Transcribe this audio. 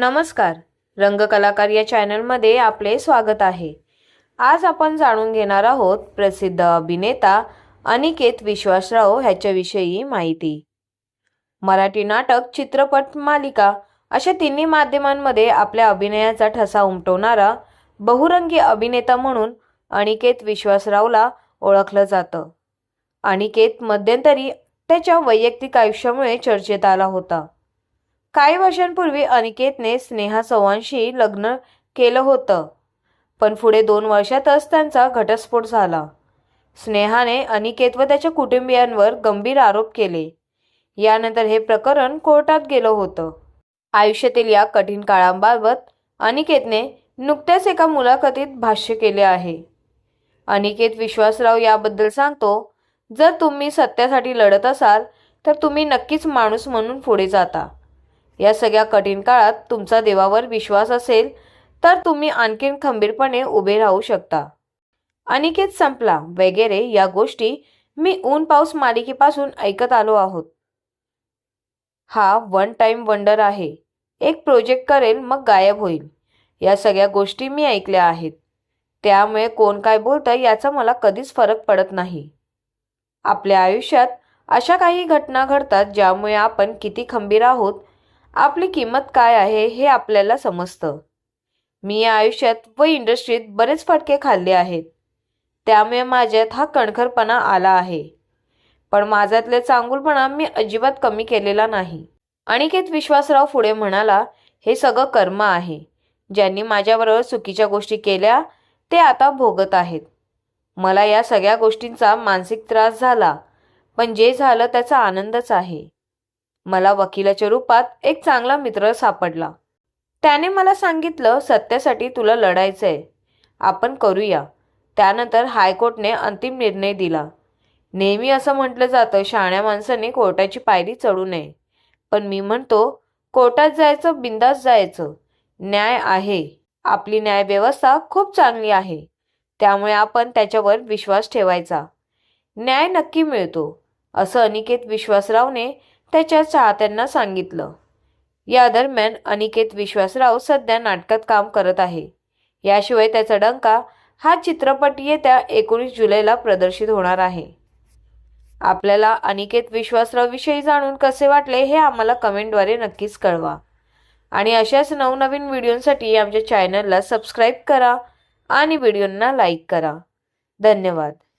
नमस्कार. रंगकलाकार या चॅनलमध्ये आपले स्वागत आहे. आज आपण जाणून घेणार आहोत प्रसिद्ध अभिनेता अनिकेत विश्वासराव ह्याच्याविषयी माहिती. मराठी नाटक चित्रपट मालिका अशा तिन्ही माध्यमांमध्ये आपल्या अभिनयाचा ठसा उमटवणारा बहुरंगी अभिनेता म्हणून अनिकेत विश्वासरावला ओळखलं जातं. अनिकेत मध्यंतरी त्याच्या वैयक्तिक आयुष्यामुळे चर्चेत आला होता. काही वर्षांपूर्वी अनिकेतने स्नेहा चव्हाणशी लग्न केलं होतं पण पुढे दोन वर्षातच त्यांचा घटस्फोट झाला. स्नेहाने अनिकेत व त्याच्या कुटुंबियांवर गंभीर आरोप केले. यानंतर हे प्रकरण कोर्टात गेलं होतं. आयुष्यातील या कठीण काळाबाबत अनिकेतने नुकत्याच एका मुलाखतीत भाष्य केले आहे. अनिकेत विश्वासराव याबद्दल सांगतो जर तुम्ही सत्यासाठी लढत असाल तर तुम्ही नक्कीच माणूस म्हणून पुढे जाता. या सगळ्या कठीण काळात तुमचा देवावर विश्वास असेल तर तुम्ही आणखीन खंबीरपणे उभे राहू शकता. अनिकेत संपला. वगैरे या गोष्टी मी ऊन पाऊस मालिकेपासून ऐकत आलो आहोत. हा वन टाइम वंडर आहे. एक प्रोजेक्ट करेल मग गायब होईल. या सगळ्या गोष्टी मी ऐकल्या आहेत. त्यामुळे कोण काय बोलतं याचा मला कधीच फरक पडत नाही. आपल्या आयुष्यात अशा काही घटना घडतात ज्यामुळे आपण किती खंबीर आहोत आपली किंमत काय आहे हे आपल्याला समजतं. मी या आयुष्यात व इंडस्ट्रीत बरेच फटके खाल्ले आहेत. त्यामुळे माझ्यात हा कणखरपणा आला आहे. पण माझ्यातले चांगुलपणा मी अजिबात कमी केलेला नाही. अनिकेत विश्वासराव पुढे म्हणाला हे सगळं कर्म आहे. ज्यांनी माझ्याबरोबर चुकीच्या गोष्टी केल्या ते आता भोगत आहेत. मला या सगळ्या गोष्टींचा मानसिक त्रास झाला पण जे झालं त्याचा आनंदच आहे. मला वकिलाच्या रूपात एक चांगला मित्र सापडला. त्याने मला सांगितलं सत्यासाठी तुला लढायचं आहे आपण करूया. त्यानंतर हायकोर्टने अंतिम निर्णय दिला. नेहमी असं म्हटलं जातं शहाण्या माणसाने कोर्टाची पायरी चढू नये. पण मी म्हणतो कोर्टात जायचं बिंदास जायचं. न्याय आहे. आपली न्यायव्यवस्था खूप चांगली आहे. त्यामुळे आपण त्याच्यावर विश्वास ठेवायचा. न्याय नक्की मिळतो असं अनिकेत विश्वासरावने त्याच्या चाहत्यांना सांगितलं. या दरम्यान अनिकेत विश्वासराव सध्या नाटकात काम करत आहे. याशिवाय त्याचा डंका हा चित्रपट येत्या एकोणीस जुलैला प्रदर्शित होणार आहे. आपल्याला अनिकेत विश्वासराव विषयी जाणून कसे वाटले हे आम्हाला कमेंटद्वारे नक्कीच कळवा. आणि अशाच नवनवीन व्हिडिओंसाठी आमच्या चॅनलला सबस्क्राईब करा आणि व्हिडिओंना लाईक करा. धन्यवाद.